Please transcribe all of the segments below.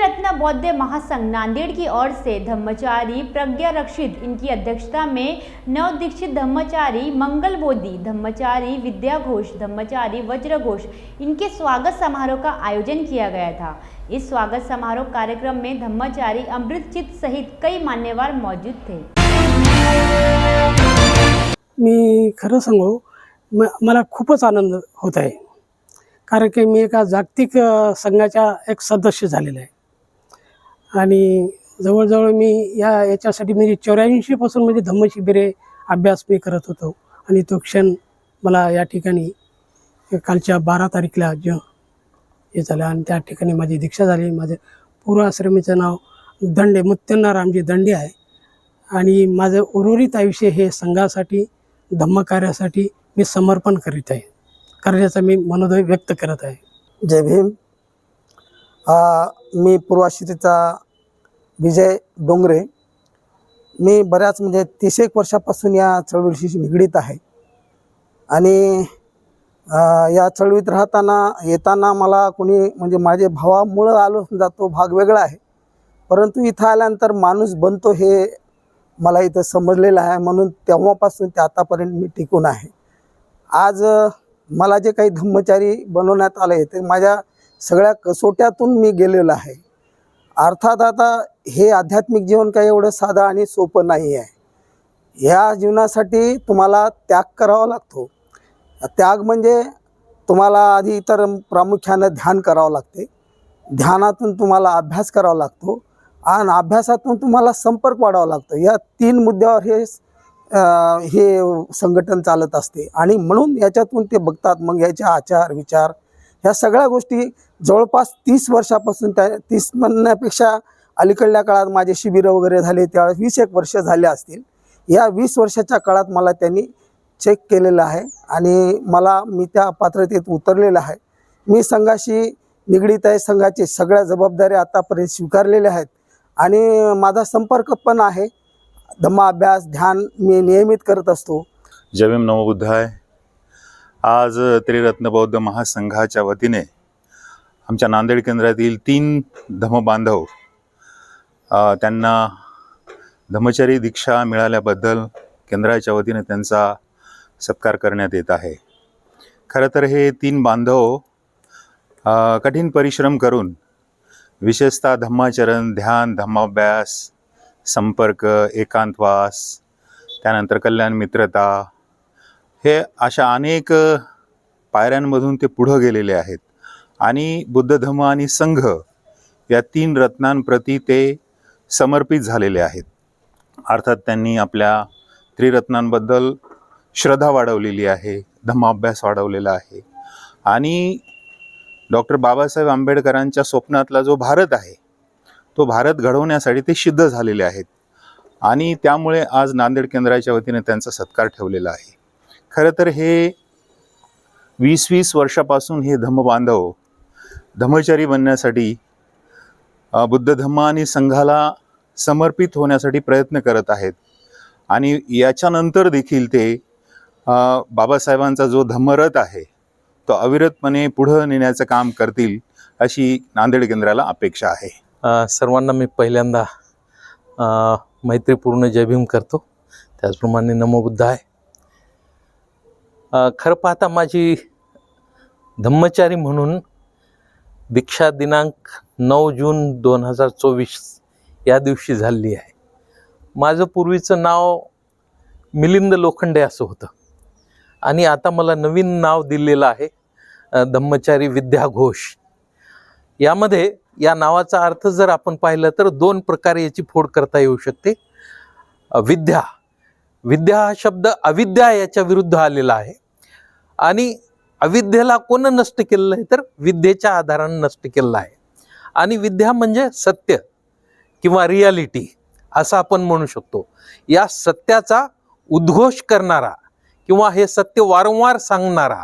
त्रिरत्न बौद्ध महासंघ नांदेड़ की ओर से धम्मचारी प्रज्ञा रक्षित इनकी अध्यक्षता में नव दीक्षित धम्मचारी मंगल बोधि धम्मचारी विद्या घोष धम्मचारी वज्र घोष इनके स्वागत समारोह का आयोजन किया गया था। इस स्वागत समारोह कार्यक्रम में धम्मचारी अमृतचित सहित कई मान्यवर मौजूद थे। मी खरं सांगू, म, मला खूपच आनंद होत आहे. कारण की मी एका जागतिक संघाच्या एक सदस्य आहे. आणि जवळजवळ मी या याच्यासाठी म्हणजे चौऱ्याऐंशीपासून म्हणजे धम्मशिबिरे अभ्यास मी करत होतो. आणि तो क्षण मला या ठिकाणी कालच्या बारा तारीखला ज हे झालं आणि त्या ठिकाणी माझी दीक्षा झाली. माझं पूर्वाश्रमीचं नाव दंडे मुत्तन्ना रामजी दंडे आहे. आणि माझं उर्वरित आयुष्य हे संघासाठी धम्मकार्यासाठी मी समर्पण करीत आहे. करण्याचा मी मनोदय व्यक्त करत आहे. जय भीम. मी पूर्वाशितीचा विजय डोंगरे. मी बऱ्याच म्हणजे तीस एक वर्षापासून या चळवळीशी निगडीत आहे. आणि या चळवळीत राहताना येताना मला कोणी म्हणजे माझे भावामुळं आलो समजा तो भाग वेगळा आहे. परंतु इथं आल्यानंतर माणूस बनतो हे मला इथं समजलेलं आहे. म्हणून तेव्हापासून ते आतापर्यंत मी टिकून आहे. आज मला जे काही धम्मचारी बनवण्यात आले ते माझ्या सगळ्या कसोट्यातून मी गेलेलो आहे. अर्थात आता हे आध्यात्मिक जीवन काही एवढं साधं आणि सोपं नाही आहे. ह्या जीवनासाठी तुम्हाला त्याग करावा लागतो. त्याग म्हणजे तुम्हाला आधी इतर प्रामुख्यानं ध्यान करावं लागते. ध्यानातून तुम्हाला अभ्यास करावा लागतो आणि अभ्यासातून तुम्हाला संपर्क वाढावा लागतो. या तीन मुद्द्यावर हे हे संघटन चालत असते आणि म्हणून याच्यातून ते बघतात. मग याचे आचार विचार ह्या सगळ्या गोष्टी जवळपास तीस वर्षापासून त्या तीस म्हणण्यापेक्षा अलीकडल्या काळात माझे शिबिरं वगैरे झाले त्यावेळेस वीस एक वर्ष झाले असतील. या वीस वर्षाच्या काळात मला त्यांनी चेक केलेलं आहे आणि मला मी त्या पात्रतेत उतरलेलं आहे. मी संघाशी निगडीत आहे संघाची सगळ्या जबाबदाऱ्या आतापर्यंत स्वीकारलेल्या आहेत आणि माझा संपर्क पण आहे. धम्मा अभ्यास ध्यान मी नियमित करत असतो. जयभीम नवबुद्धाय आज त्रिरत्न बौद्ध महासंघाच्या वतीने आमच्या नांदेड केंद्रातील तीन धमबांधव त्यांना धम्मचरी दीक्षा मिळाल्याबद्दल केंद्राच्या वतीने त्यांचा सत्कार करण्यात येत आहे. खरं तर हे तीन बांधव कठीण परिश्रम करून विशेषतः धम्माचरण ध्यान धम्माभ्यास संपर्क एकांतवास त्यानंतर कल्याण मित्रता हे अशा अनेक पायऱ्यांमधून ते पुढं गेलेले आहेत. आणि बुद्ध धम्म आणि संघ या तीन रत्नांप्रती ते समर्पित झालेले आहेत. अर्थात त्यांनी आपल्या त्रिरत्नांबद्दल श्रद्धा वाढवलेली आहे धम्माभ्यास वाढवलेला आहे. आणि डॉक्टर बाबासाहेब आंबेडकरांच्या स्वप्नातला जो भारत आहे तो भारत घडवण्यासाठी ते सिद्ध झालेले आहेत. आणि त्यामुळे आज नांदेड केंद्राच्या वतीने त्यांचा सत्कार ठेवलेला आहे. खरं तर हे वीस वीस वर्षापासून हे धम्मबांधव धम्मचारी बनण्यासाठी बुद्ध धम्म आणि संघाला समर्पित होण्यासाठी प्रयत्न करत आहेत. आणि याच्यानंतर देखील ते बाबासाहेबांचा जो धम्मरथ आहे तो अविरतपणे पुढं नेण्याचं काम करतील अशी नांदेड केंद्राला अपेक्षा आहे. सर्वांना मी पहिल्यांदा मैत्रीपूर्ण जयभीम करतो. त्याचप्रमाणे नमो बुद्ध आहे खरं पाहता माझी धम्मचारी म्हणून दीक्षा दिनांक नऊ जून दोन हजार चोवीस या दिवशी झालेली आहे. माझं पूर्वीचं नाव मिलिंद लोखंडे असं होतं. आणि आता मला नवीन नाव दिलेलं आहे धम्मचारी विद्या घोष. यामध्ये या नावाचा अर्थ जर आपण पाहिलं तर दोन प्रकारे याची फोड करता येऊ शकते. विद्या विद्या हा शब्द अविद्या याच्या विरुद्ध आलेला आहे. आणि अविद्येला कोण नष्ट केलेलं आहे? तर विद्येच्या आधारानं नष्ट केलेलं आहे. आणि विद्या म्हणजे सत्य किंवा रियालिटी असं आपण म्हणू शकतो. या सत्याचा उद्घोष करणारा किंवा हे सत्य वारंवार सांगणारा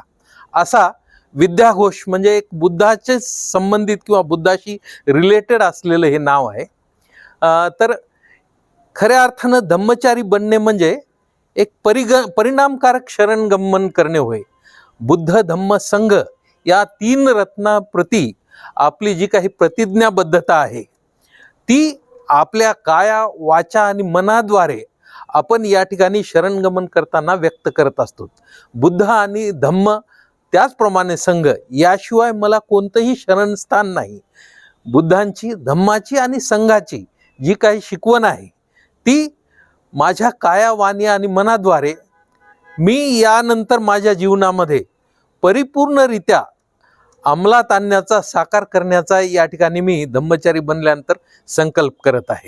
असा विद्याघोष म्हणजे एक बुद्धाचे संबंधित किंवा बुद्धाशी रिलेटेड असलेलं हे नाव आहे. तर खऱ्या अर्थानं धम्मचारी बनणे म्हणजे एक परिग परिणामकारक शरणगमन करणे होय. बुद्ध धम्म संघ या तीन रत्नाप्रती आपली जी काही प्रतिज्ञाबद्धता आहे ती आपल्या काया वाचा आणि मनाद्वारे आपण या ठिकाणी शरणगमन करताना व्यक्त करत असतो. बुद्ध आणि धम्म त्याचप्रमाणे संघ याशिवाय मला कोणतंही शरणस्थान नाही. बुद्धांची धम्माची आणि संघाची जी काही शिकवण आहे ती माझ्या काया वाणी आणि मनाद्वारे मी यानंतर माझ्या जीवनामध्ये परिपूर्णरित्या अंमलात आणण्याचा साकार करण्याचा या ठिकाणी मी धम्मचारी बनल्यानंतर संकल्प करत आहे.